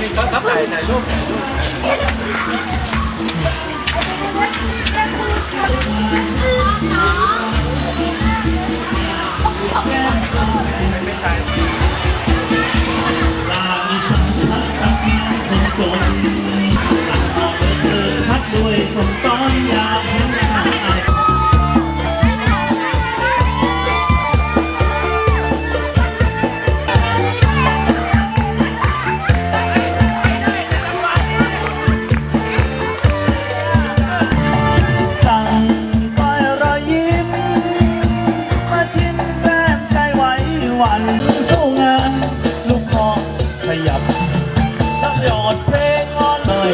มีเขาเขาถ่ายถ่ายรูปถ่ายรูป วันสู้งานลูกพ่อขยับต้อยอดเพลงอ่อนหน่อย